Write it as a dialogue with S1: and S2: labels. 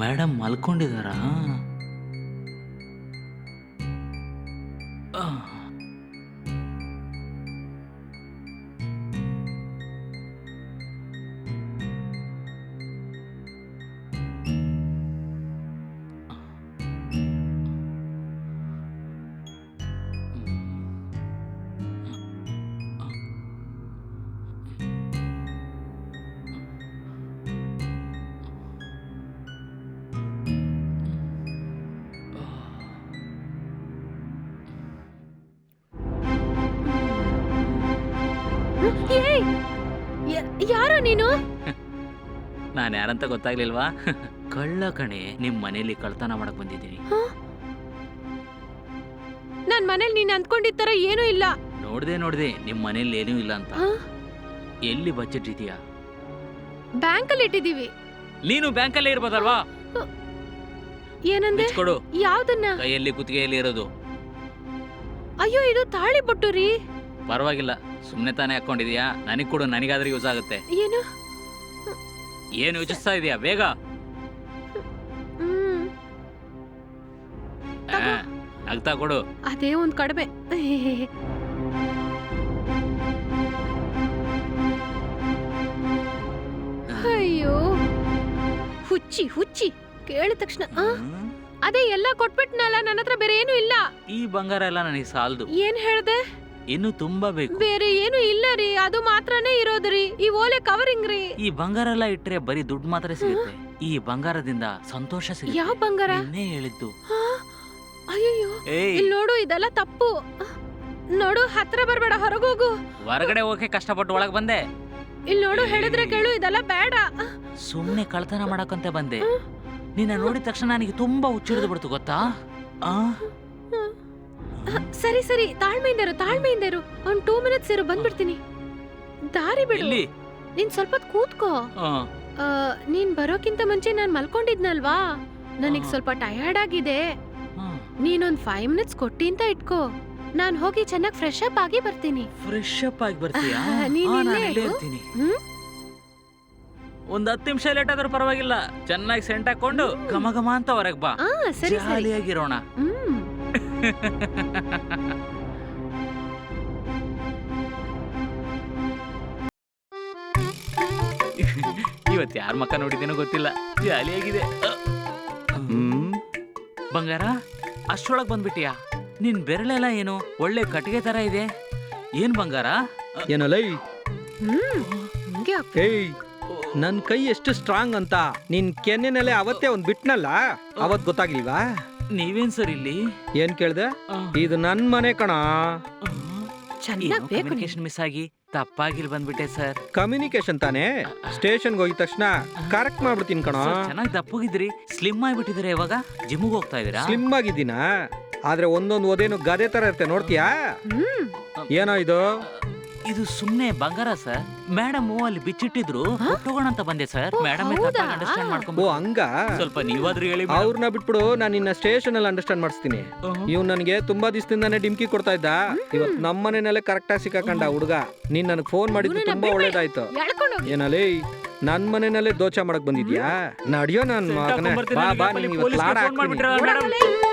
S1: Madam ಮಲ್ಕೊಂಡಿದಾರಾ?
S2: ಏಯ್! ಯಾರೋ ನೀನು?
S1: ನಾನು ಯಾರಂತ ಗೊತ್ತಾಗ್ಲಿಲ್ವಾ? ಕಳ್ಳ ಕಣೆ ನಿಮ್ ಮನೇಲಿ ಕಳ್ತನ ಮಾಡಕ್ ಬಂದಿದ್ದೀನಿ.
S2: ನನ್ ಮನೇಲಿ ನೀನ್ ಅಂದ್ಕೊಂಡಿದ್ ತರ ಏನೂ ಇಲ್ಲ.
S1: ನೋಡ್ದೆ ನೋಡ್ದೆ ನಿಮ್ ಮನೇಲಿ ಏನೂ ಇಲ್ಲ ಅಂತ? ಎಲ್ಲಿ ಬಜೆಟ್ ಇದೆಯಾ?
S2: ಬ್ಯಾಂಕಲ್ಲಿ ಇಟ್ಟಿದೀವಿ
S1: ನೀನು ಬ್ಯಾಂಕಲ್ಲೇ ಇರ್ಬೋದಲ್ವಾ?
S2: ಏನಂದೆ?
S1: ಕೊಡು.
S2: ಯಾವ್ದನ್ನ?
S1: ಕೈಯಲ್ಲಿ ಕುತ್ತಿಗೆಯಲ್ಲಿ ಇರೋದು.
S2: ಅಯ್ಯೋ ಇದು ತಾಳಿ ಬೊಟ್ಟು ರೀ.
S1: ಪರವಾಗಿಲ್ಲ. ಸುಮ್ನೆ ತಾನೇ ಹಾಕೊಂಡಿದ್ಯಾ? ನನಗೆ ಕೊಡು ನನಗಾದ್ರೆ ಯೂಸ್ ಆಗುತ್ತೆ.
S2: ಏನು?
S1: ಏನು ಯೋಚಿಸ್ತಾ ಇದೀಯಾ? ಬೇಗ.
S2: ಹ್ಮ್.
S1: ಆ, ನಗ್ತಾ ಕೊಡು.
S2: ಅದೇ ಒಂದ್ ಕಡಿಮೆ. ಅಯ್ಯೋ. ಹುಚ್ಚಿ ಹುಚ್ಚಿ. ಕೇಳಿದ ತಕ್ಷಣ ಆ,
S1: ಹ್ಮ್.
S2: ಅದೇ ಎಲ್ಲ ಕೊಟ್ಬಿಟ್ನಲ್ಲ ನನ್ನ ಹತ್ರ ಬೇರೆ ಏನು ಇಲ್ಲ.
S1: ಈ ಬಂಗಾರ ಎಲ್ಲ ನನಗೆ ಸಾಲದು.
S2: ಏನ್ ಹೇಳ್ದೆ?
S1: ಇನ್ನು ತುಂಬಾ ಬೇಕು.
S2: ಬೇರೆ ಏನು ಇಲ್ಲ ರೀ ಅದು ಮಾತ್ರನೇ ಇರೋದ್ರಿ ಈ ಓಲೆ ಕವರಿಂಗ್ ರೀ.
S1: ಈ ಬಂಗಾರ ಎಲ್ಲ ಇಟ್ಟರೆ ಬರೀ ದುಡ್ಡು ಮಾತ್ರ ಸಿಗುತ್ತೆ. ಈ ಬಂಗಾರದಿಂದ ಸಂತೋಷ
S2: ಯಾವ
S1: ಸಿಗುತ್ತೆ
S2: ಬಂಗಾರ?
S1: ನಿನ್ನೆ ಹೇಳಿದ್ದು.
S2: ಅಯ್ಯಯ್ಯೋ
S1: ಏಯ್!
S2: ಇಲ್ಲಿ ನೋಡು ಇದೆಲ್ಲ ತಪ್ಪು. ನೋಡು ಹತ್ರ ಬರ್ಬೇಡ ಹೊರಗೋಗು.
S1: ಹೊರಗಡೆ ಹೋಗಕ್ಕೆ ಕಷ್ಟಪಟ್ಟು ಒಳಗೆ ಬಂದೆ.
S2: ಇಲ್ಲಿ ನೋಡು ಹೇಳಿದ್ರೆ ಕೇಳು ಇದೆಲ್ಲ ಬೇಡ.
S1: ಸುಮ್ಮನೆ ಕಳ್ತನ ಮಾಡಕಂತ ಬಂದೆ. ನಿನ್ನ ನೋಡಿದ ತಕ್ಷಣ ನನಗೆ ತುಂಬಾ ಹುಚ್ಚಿಡಿದು ಬಿಡ್ತು ಗೊತ್ತಾ? ಆ?
S2: ಸರಿ ಸರಿ. ತಾಳ್ಮೆಯಿಂದ ಇರು ತಾಳ್ಮೆಯಿಂದ ಇರು. ಒಂದ್ ಟೂ ಮಿನಿಟ್ಸ್ ಇರು ಬಂದ್ಬಿಡ್ತೀನಿ. ದಾರಿ ಬಿಡು.
S1: ಇಲ್ಲಿ
S2: ನೀನ್ ಸ್ವಲ್ಪ ಕೂತ್ಕೋ.
S1: ಆ,
S2: ಆ, ನೀನ್ ಬರೋಕ್ಕಿಂತ ಮುಂಚೆ ನಾನು ಮಲ್ಕೊಂಡಿದ್ನಲ್ವಾ? ನನಗ್ ಸ್ವಲ್ಪ ಟಯರ್ಡ್ ಆಗಿದೆ.
S1: ಆ.
S2: ನೀನೊಂದ್ ಫೈವ್ ಮಿನಿಟ್ಸ್ ಕೊಟ್ಟಿ ಅಂತ ಇಟ್ಕೋ. ನಾನ್ ಹೋಗಿ ಚೆನ್ನಾಗಿ ಫ್ರೆಶ್ ಅಪ್ ಆಗಿ ಬರ್ತೀನಿ.
S1: ಫ್ರೆಶ್ ಅಪ್ ಆಗಿ ಬರ್ತೀಯಾ?
S2: ಆ, ನೀನ್
S1: ಆ,
S2: ಇಲ್ಲೇ
S1: ಇಲ್ಲೇ
S2: ಇರು.
S1: ಇರ್ತೀನಿ.
S2: ಹ್ಮ್?
S1: ಒಂದ್ ಹತ್ತು ನಿಮಿಷ ಲೇಟ್ ಆದ್ರೂ ಪರವಾಗಿಲ್ಲ. ಚೆನ್ನಾಗಿ ಸೆಂಟ್ ಹಾಕೊಂಡು ಘಮ ಘಮ ಅಂತ ಹೊರಗ್ ಬಾ.
S2: ಆ ಸರಿ ಸರಿ.
S1: ಜಾಲಿಯಾಗಿರೋಣ.
S2: ಹ್ಮ್.
S1: ಇವತ್ ಯಾರ ಮಕ್ಕ ನೋಡಿದೇನೋ ಗೊತ್ತಿಲ್ಲ. ಜಾಲಿಯಾಗಿದೆ.
S3: ಹ್ಮ್.
S1: ಬಂಗಾರ ಅಷ್ಟೊಳಗ್ ಬಂದ್ಬಿಟ್ಟಿಯಾ? ನಿನ್ ಬೆರಳೆಲ್ಲ ಏನು ಒಳ್ಳೆ ಕಟ್ಟಿಗೆ ತರ ಇದೆ? ಏನ್ ಬಂಗಾರ?
S2: ಏನೋ ಲೈ.
S3: ಏಯ್ ನನ್ ಕೈ ಎಷ್ಟು ಸ್ಟ್ರಾಂಗ್ ಅಂತ. ನಿನ್ ಕೆನ್ನೆನಲ್ಲೇ ಅವತ್ತೇ ಒಂದ್ ಬಿಟ್ನಲ್ಲ? ಅವತ್ ಗೊತ್ತಾಗ್ಲಿಲ್ವಾ?
S1: ನೀವೇನ್ ಸರ್ ಇಲ್ಲಿ?
S3: ಏನ್ ಕೇಳ್ದೆ? ಇದು ನನ್ ಮನೆ ಕಣ.
S1: ಕಮ್ಯುನಿಕೇಶನ್ ಮಿಸ್ ಆಗಿ ತಪ್ಪಾಗಿ ಇಲ್ಲಿ ಬಂದ್ಬಿಟ್ಟೆ ಸರ್.
S3: ಕಮ್ಯುನಿಕೇಶನ್ ತಾನೇ? ಸ್ಟೇಷನ್ಗೆ ಹೋಗಿದ ತಕ್ಷಣ ಕರೆಕ್ಟ್ ಮಾಡ್ಬಿಡ್ತೀನಿ ಕಣ.
S1: ಚೆನ್ನಾಗಿ ದಪ್ಪಗಿದ್ರಿ ಸ್ಲಿಮ್ ಆಗಿಬಿಟ್ಟಿದ್ರೆ ಇವಾಗ? ಜಿಮ್ಗೆ ಹೋಗ್ತಾ ಇದೀರಾ
S3: ಸ್ಲಿಮ್ ಆಗಿದ್ದೀನಾ? ಆದ್ರೆ ಒಂದೊಂದು ಓದೇನು ಗದೆ ತರ ಇರುತ್ತೆ ನೋಡ್ತೀಯಾ? ಏನೋ ಇದು?
S1: ಇದು ಸುಮ್ನೆ ಬಂಗಾರ ಸರ್. ಮೇಡಮ್ ಅಲ್ಲಿ ಬಿಚ್ಚಿಟ್ಟಿದ್ರು. ತಗೋಣ ಅಂತ ಬಂದೆ ಸರ್. ಮೇಡಮ್
S2: ಹೌದಾ?
S1: ಅಂಡರ್ಸ್ಟ್ಯಾಂಡ್
S3: ಓ
S1: ಮಾಡ್ಕೊಂಡ್
S3: ಹಂಗ?
S1: ಸ್ವಲ್ಪ ನೀವಾದ್ರೂ ಹೇಳಿ madam.
S3: ಅವ್ರನ್ನ ಬಿಟ್ಬಿಡು ನಾನು ನಿನ್ನ ಸ್ಟೇಷನ್ ಅಲ್ಲಿ ಅಂಡರ್ಸ್ಟ್ಯಾಂಡ್ ಮಾಡಿಸ್ತೀನಿ.
S1: ಹ್ಮ್.
S3: ಇವ್ ನನಗೆ ತುಂಬಾ ದಿವಸದಿಂದಾನೇ ಡಿಮ್ಕಿ ಕೊಡ್ತಾ ಇದ್ದ. ಇವತ್ ನಮ್ಮ ಮನೆಯಲ್ಲೇ ಕರೆಕ್ಟ್ ಆಗಿ ಸಿಕ್ಕಾಕಂಡ ಹುಡುಗ. ನೀನ್ ನನಗೆ ಫೋನ್ ಮಾಡಿದ್ದು
S2: ಇವ್ನನ್ನ
S3: ತುಂಬಾ
S2: ಬಿಡ್ಬೇಡಿ.
S3: ಒಳ್ಳೇದಾಯ್ತು.
S2: ಎಳ್ಕೊಂಡೋಗಿ
S3: ಏನಲ್ಲೇ ನನ್ ಮನೆಯಲ್ಲೇ ದೋಚ ಮಾಡಕ್ ಬಂದಿದ್ಯಾ? ನಡಿಯೋ ನನ್ ಮಗನೇ. ಬಾ ಬಾ ನಿಂಗೆ ಇವತ್ತು ಲಾಡ ಹಾಕ್ತೀನಿ.